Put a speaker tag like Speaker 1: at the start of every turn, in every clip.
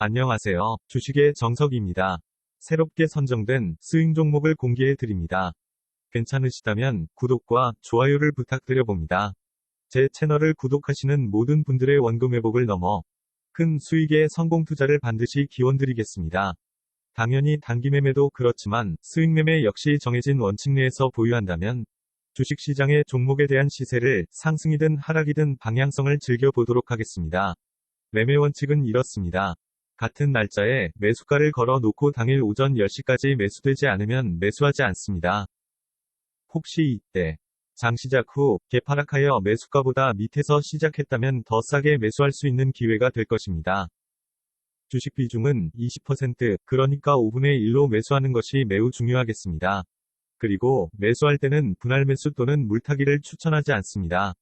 Speaker 1: 안녕하세요. 주식의 정석입니다. 새롭게 선정된 스윙 종목을 공개해 드립니다. 괜찮으시다면 구독과 좋아요를 부탁드려 봅니다. 제 채널을 구독하시는 모든 분들의 원금 회복을 넘어 큰 수익의 성공 투자를 반드시 기원드리겠습니다. 당연히 단기 매매도 그렇지만 스윙 매매 역시 정해진 원칙 내에서 보유한다면 주식시장의 종목에 대한 시세를 상승이든 하락이든 방향성을 즐겨보도록 하겠습니다. 매매 원칙은 이렇습니다. 같은 날짜에 매수가를 걸어 놓고 당일 오전 10시까지 매수되지 않으면 매수하지 않습니다. 혹시 이때 장 시작 후 개파락하여 매수가보다 밑에서 시작했다면 더 싸게 매수할 수 있는 기회가 될 것입니다. 주식 비중은 20% 그러니까 5분의 1로 매수하는 것이 매우 중요하겠습니다. 그리고 매수할 때는 분할 매수 또는 물타기를 추천하지 않습니다.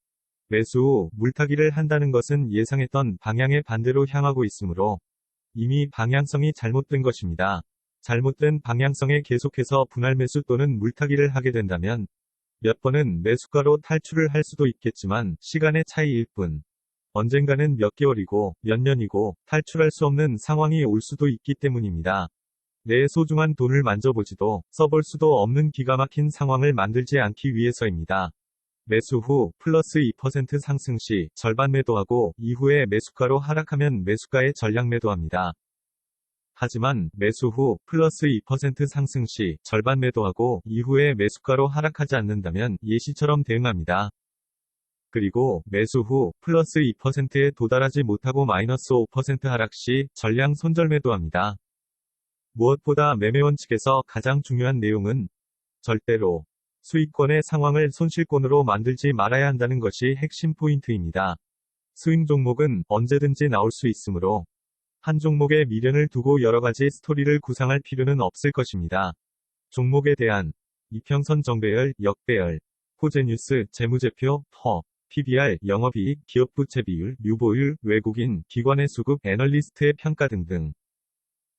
Speaker 1: 매수 후 물타기를 한다는 것은 예상했던 방향의 반대로 향하고 있으므로 이미 방향성이 잘못된 것입니다. 잘못된 방향성에 계속해서 분할 매수 또는 물타기를 하게 된다면 몇 번은 매수가로 탈출을 할 수도 있겠지만 시간의 차이일 뿐. 언젠가는 몇 개월이고 몇 년이고 탈출할 수 없는 상황이 올 수도 있기 때문입니다. 내 소중한 돈을 만져보지도 써볼 수도 없는 기가 막힌 상황을 만들지 않기 위해서입니다. 매수 후 플러스 2% 상승 시 절반 매도하고 이후에 매수가로 하락하면 매수가에 전량 매도합니다. 하지만 매수 후 플러스 2% 상승 시 절반 매도하고 이후에 매수가로 하락하지 않는다면 예시처럼 대응합니다. 그리고 매수 후 플러스 2%에 도달하지 못하고 마이너스 5% 하락 시 전량 손절 매도합니다. 무엇보다 매매 원칙에서 가장 중요한 내용은 절대로 수익권의 상황을 손실권으로 만들지 말아야 한다는 것이 핵심 포인트입니다. 스윙 종목은 언제든지 나올 수 있으므로 한 종목에 미련을 두고 여러 가지 스토리를 구상할 필요는 없을 것입니다. 종목에 대한 이평선 정배열, 역배열, 호재뉴스, 재무제표, 퍼, PBR, 영업이익, 기업부채 비율, 유보율, 외국인, 기관의 수급, 애널리스트의 평가 등등.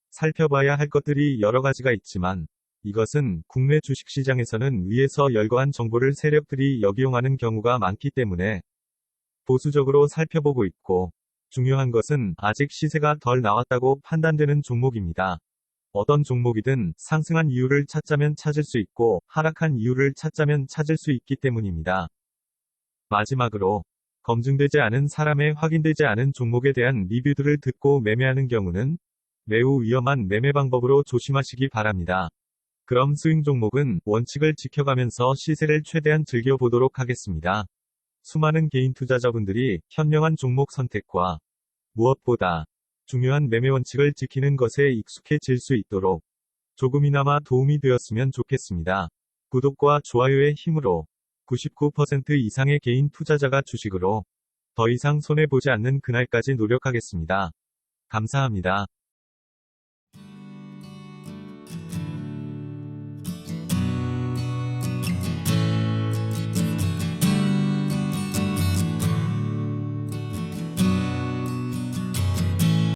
Speaker 1: 살펴봐야 할 것들이 여러 가지가 있지만 이것은 국내 주식시장에서는 위에서 열거한 정보를 세력들이 역이용하는 경우가 많기 때문에 보수적으로 살펴보고 있고 중요한 것은 아직 시세가 덜 나왔다고 판단되는 종목입니다. 어떤 종목이든 상승한 이유를 찾자면 찾을 수 있고 하락한 이유를 찾자면 찾을 수 있기 때문입니다. 마지막으로 검증되지 않은 사람의 확인되지 않은 종목에 대한 리뷰들을 듣고 매매하는 경우는 매우 위험한 매매 방법으로 조심하시기 바랍니다. 그럼 스윙 종목은 원칙을 지켜가면서 시세를 최대한 즐겨보도록 하겠습니다. 수많은 개인 투자자분들이 현명한 종목 선택과 무엇보다 중요한 매매 원칙을 지키는 것에 익숙해질 수 있도록 조금이나마 도움이 되었으면 좋겠습니다. 구독과 좋아요의 힘으로 99% 이상의 개인 투자자가 주식으로 더 이상 손해보지 않는 그날까지 노력하겠습니다. 감사합니다.